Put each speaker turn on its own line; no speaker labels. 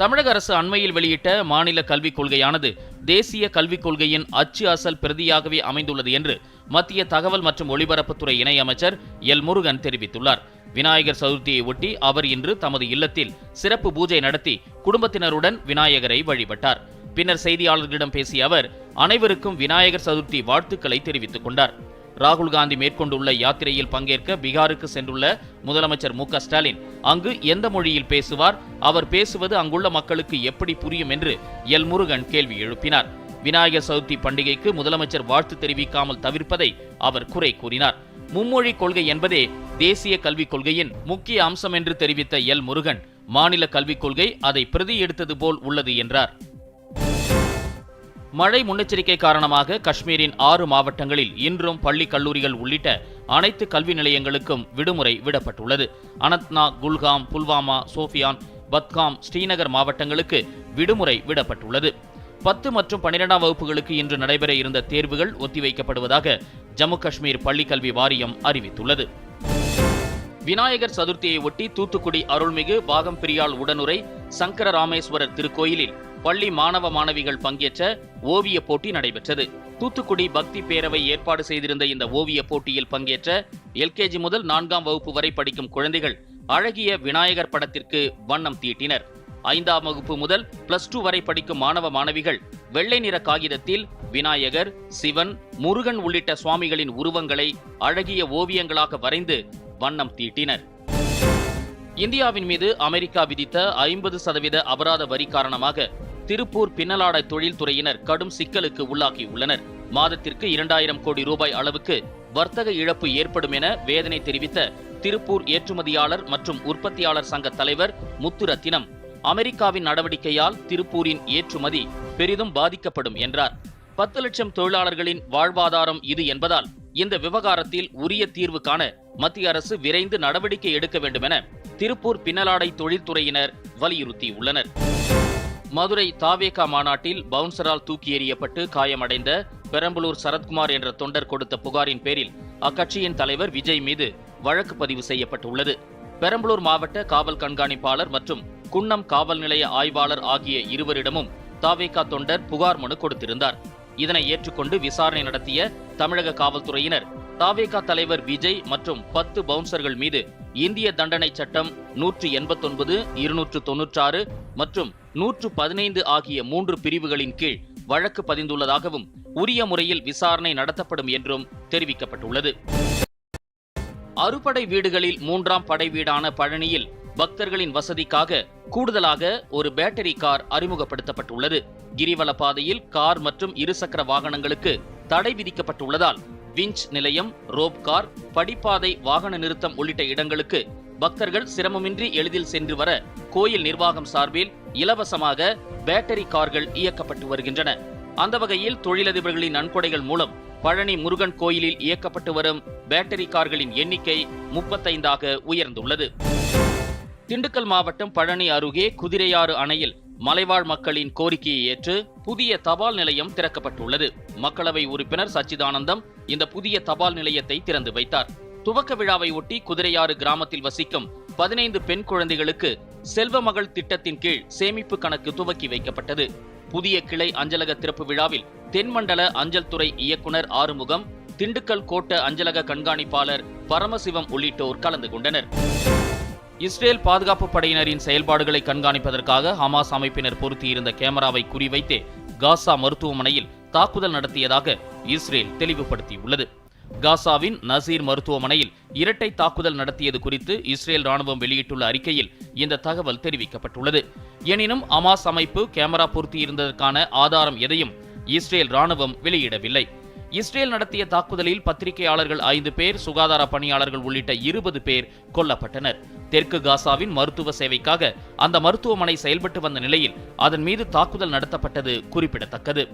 தமிழக அரசு அண்மையில் வெளியிட்ட மாநில கல்விக் கொள்கையானது தேசிய கல்விக் கொள்கையின் அச்சு அசல் பிரதியாகவே அமைந்துள்ளது என்று மத்திய தகவல் மற்றும் ஒலிபரப்புத்துறை இணையமைச்சர் எல் முருகன் தெரிவித்துள்ளார் விநாயகர் சதுர்த்தியை ஒட்டி அவர் இன்று தமது இல்லத்தில் சிறப்பு பூஜை நடத்தி குடும்பத்தினருடன் விநாயகரை வழிபட்டார் பின்னர் செய்தியாளர்களிடம் பேசிய அவர் அனைவருக்கும் விநாயகர் சதுர்த்தி வாழ்த்துக்களை தெரிவித்துக் கொண்டார் ராகுல் காந்தி மேற்கொண்டுள்ள யாத்திரையில் பங்கேற்க பீகாருக்கு சென்றுள்ள முதலமைச்சர் மு ஸ்டாலின் அங்கு எந்த மொழியில் பேசுவார் அவர் பேசுவது அங்குள்ள மக்களுக்கு எப்படி புரியும் என்று எல் முருகன் கேள்வி எழுப்பினார் விநாயகர் சதுர்த்தி பண்டிகைக்கு முதலமைச்சர் வாழ்த்து தெரிவிக்காமல் தவிர்ப்பதை அவர் குறை கூறினார் மும்மொழி கொள்கை என்பதே தேசிய கல்விக் கொள்கையின் முக்கிய அம்சம் என்று தெரிவித்த எல் முருகன் மாநில கல்விக் கொள்கை அதை பிரதி எடுத்தது போல் உள்ளது என்றார் மழை முன்னெச்சரிக்கை காரணமாக காஷ்மீரின் ஆறு மாவட்டங்களில் இன்றும் பள்ளி கல்லூரிகள் உள்ளிட்ட அனைத்து கல்வி நிலையங்களுக்கும் விடுமுறை விடப்பட்டுள்ளது அனந்த்நாக் குல்காம் புல்வாமா சோஃபியான் பத்காம் ஸ்ரீநகர் மாவட்டங்களுக்கு விடுமுறை விடப்பட்டுள்ளது பத்து மற்றும் பன்னிரெண்டாம் வகுப்புகளுக்கு இன்று நடைபெற இருந்த தேர்வுகள் ஒத்திவைக்கப்படுவதாக ஜம்மு காஷ்மீர் பள்ளிக்கல்வி வாரியம் அறிவித்துள்ளது விநாயகர் சதுர்த்தியை ஒட்டி தூத்துக்குடி அருள்மிகு பாகம் உடனுரை சங்கர ராமேஸ்வரர் திருக்கோயிலில் பள்ளி மாணவ மாணவிகள் பங்கேற்ற ஓவிய போட்டி நடைபெற்றது தூத்துக்குடி பக்தி பேரவை ஏற்பாடு செய்திருந்த இந்த ஓவிய போட்டியில் பங்கேற்ற எல்கேஜி முதல் நான்காம் வகுப்பு வரை படிக்கும் குழந்தைகள் அழகிய விநாயகர் படத்திற்கு வண்ணம் தீட்டினர் ஐந்தாம் வகுப்பு முதல் பிளஸ் டூ வரை படிக்கும் மாணவ மாணவிகள் வெள்ளை நிற காகிதத்தில் விநாயகர் சிவன் முருகன் உள்ளிட்ட சுவாமிகளின் உருவங்களை அழகிய ஓவியங்களாக வரைந்து வண்ணம் தீட்டினர் இந்தியாவின் மீது அமெரிக்கா விதித்த ஐம்பது சதவீத அபராத வரி காரணமாக திருப்பூர் பின்னலாடை தொழில்துறையினர் கடும் சிக்கலுக்கு உள்ளாகியுள்ளனர் மாதத்திற்கு இரண்டாயிரம் கோடி ரூபாய் அளவுக்கு வர்த்தக இழப்பு ஏற்படும் என வேதனை தெரிவித்த திருப்பூர் ஏற்றுமதியாளர் மற்றும் உற்பத்தியாளர் சங்க தலைவர் முத்துரத்தினம் அமெரிக்காவின் நடவடிக்கையால் திருப்பூரின் ஏற்றுமதி பெரிதும் பாதிக்கப்படும் என்றார் பத்து லட்சம் தொழிலாளர்களின் வாழ்வாதாரம் இது என்பதால் இந்த விவகாரத்தில் உரிய தீர்வு காண மத்திய அரசு விரைந்து நடவடிக்கை எடுக்க வேண்டுமென திருப்பூர் பின்னலாடை தொழில்துறையினர் வலியுறுத்தியுள்ளனர் மதுரை தாவேகா மாநாட்டில் பவுன்சரால் தூக்கி எறியப்பட்டு காயமடைந்த பெரம்பலூர் சரத்குமார் என்ற தொண்டர் கொடுத்த புகாரின் பேரில் அக்கட்சியின் தலைவர் விஜய் மீது வழக்கு பதிவு செய்யப்பட்டுள்ளது பெரம்பலூர் மாவட்ட காவல் கண்காணிப்பாளர் மற்றும் குன்னம் காவல் நிலைய ஆய்வாளர் ஆகிய இருவரிடமும் தாவேகா தொண்டர் புகார் மனு கொடுத்திருந்தார் இதனை ஏற்றுக்கொண்டு விசாரணை நடத்திய தமிழக காவல்துறையினர் தாவேகா தலைவர் விஜய் மற்றும் பத்து பவுன்சர்கள் மீது இந்திய தண்டனை சட்டம் நூற்று எண்பத்தொன்பது இருநூற்று தொன்னூற்றாறு மற்றும் நூற்று பதினைந்து ஆகிய மூன்று பிரிவுகளின் கீழ் வழக்கு பதிந்துள்ளதாகவும் உரிய முறையில் விசாரணை நடத்தப்படும் என்றும் தெரிவிக்கப்பட்டுள்ளது அறுபடை வீடுகளில் மூன்றாம் படை வீடான பழனியில் பக்தர்களின் வசதிக்காக கூடுதலாக ஒரு பேட்டரி கார் அறிமுகப்படுத்தப்பட்டுள்ளது கிரிவல பாதையில் கார் மற்றும் இருசக்கர வாகனங்களுக்கு தடை விதிக்கப்பட்டுள்ளதால் விஞ்ச் நிலையம் ரோப் கார் படிப்பாதை வாகன நிறுத்தம் உள்ளிட்ட இடங்களுக்கு பக்தர்கள் சிரமமின்றி எளிதில் சென்று வர கோயில் நிர்வாகம் சார்பில் இலவசமாக பேட்டரி கார்கள் இயக்கப்பட்டு வருகின்றன அந்த வகையில் தொழிலதிபர்களின் நன்கொடைகள் மூலம் பழனி முருகன் கோயிலில் இயக்கப்பட்டு வரும் பேட்டரி கார்களின் எண்ணிக்கை முப்பத்தைந்தாக உயர்ந்துள்ளது திண்டுக்கல் மாவட்டம் பழனி அருகே குதிரையாறு அணையில் மலைவாழ் மக்களின் கோரிக்கையை ஏற்று புதிய தபால் நிலையம் திறக்கப்பட்டுள்ளது மக்களவை உறுப்பினர் சச்சிதானந்தம் இந்த புதிய தபால் நிலையத்தை திறந்து வைத்தார் துவக்க விழாவை ஒட்டி குதிரையாறு கிராமத்தில் வசிக்கும் பதினைந்து பெண் குழந்தைகளுக்கு செல்வ மகள் திட்டத்தின் கீழ் சேமிப்பு கணக்கு துவக்கி வைக்கப்பட்டது புதிய கிளை அஞ்சலக திறப்பு விழாவில் தென்மண்டல அஞ்சல் துறை இயக்குனர் ஆறுமுகம் திண்டுக்கல் கோட்ட அஞ்சலக கண்காணிப்பாளர் பரமசிவம் உள்ளிட்டோர் கலந்து கொண்டனர் இஸ்ரேல் பாதுகாப்பு படையினரின் செயல்பாடுகளை கண்காணிப்பதற்காக ஹமாஸ் அமைப்பினர் பொருத்தியிருந்த கேமராவை குறிவைத்து காசா மருத்துவமனையில் தாக்குதல் நடத்தியதாக இஸ்ரேல் தெளிவுபடுத்தியுள்ளது காசாவின் நசீர் மருத்துவமனையில் இரட்டை தாக்குதல் நடத்தியது குறித்து இஸ்ரேல் ராணுவம் வெளியிட்டுள்ள அறிக்கையில் இந்த தகவல் தெரிவிக்கப்பட்டுள்ளது எனினும் அமாஸ் அமைப்பு கேமரா பொருத்தியிருந்ததற்கான ஆதாரம் எதையும் இஸ்ரேல் ராணுவம் வெளியிடவில்லை இஸ்ரேல் நடத்திய தாக்குதலில் பத்திரிகையாளர்கள் ஐந்து பேர் சுகாதார பணியாளர்கள் உள்ளிட்ட இருபது பேர் கொல்லப்பட்டனர் தெற்கு காசாவின் மருத்துவ சேவைக்காக அந்த மருத்துவமனை செயல்பட்டு வந்த நிலையில் அதன் மீது தாக்குதல் நடத்தப்பட்டது குறிப்பிடத்தக்கது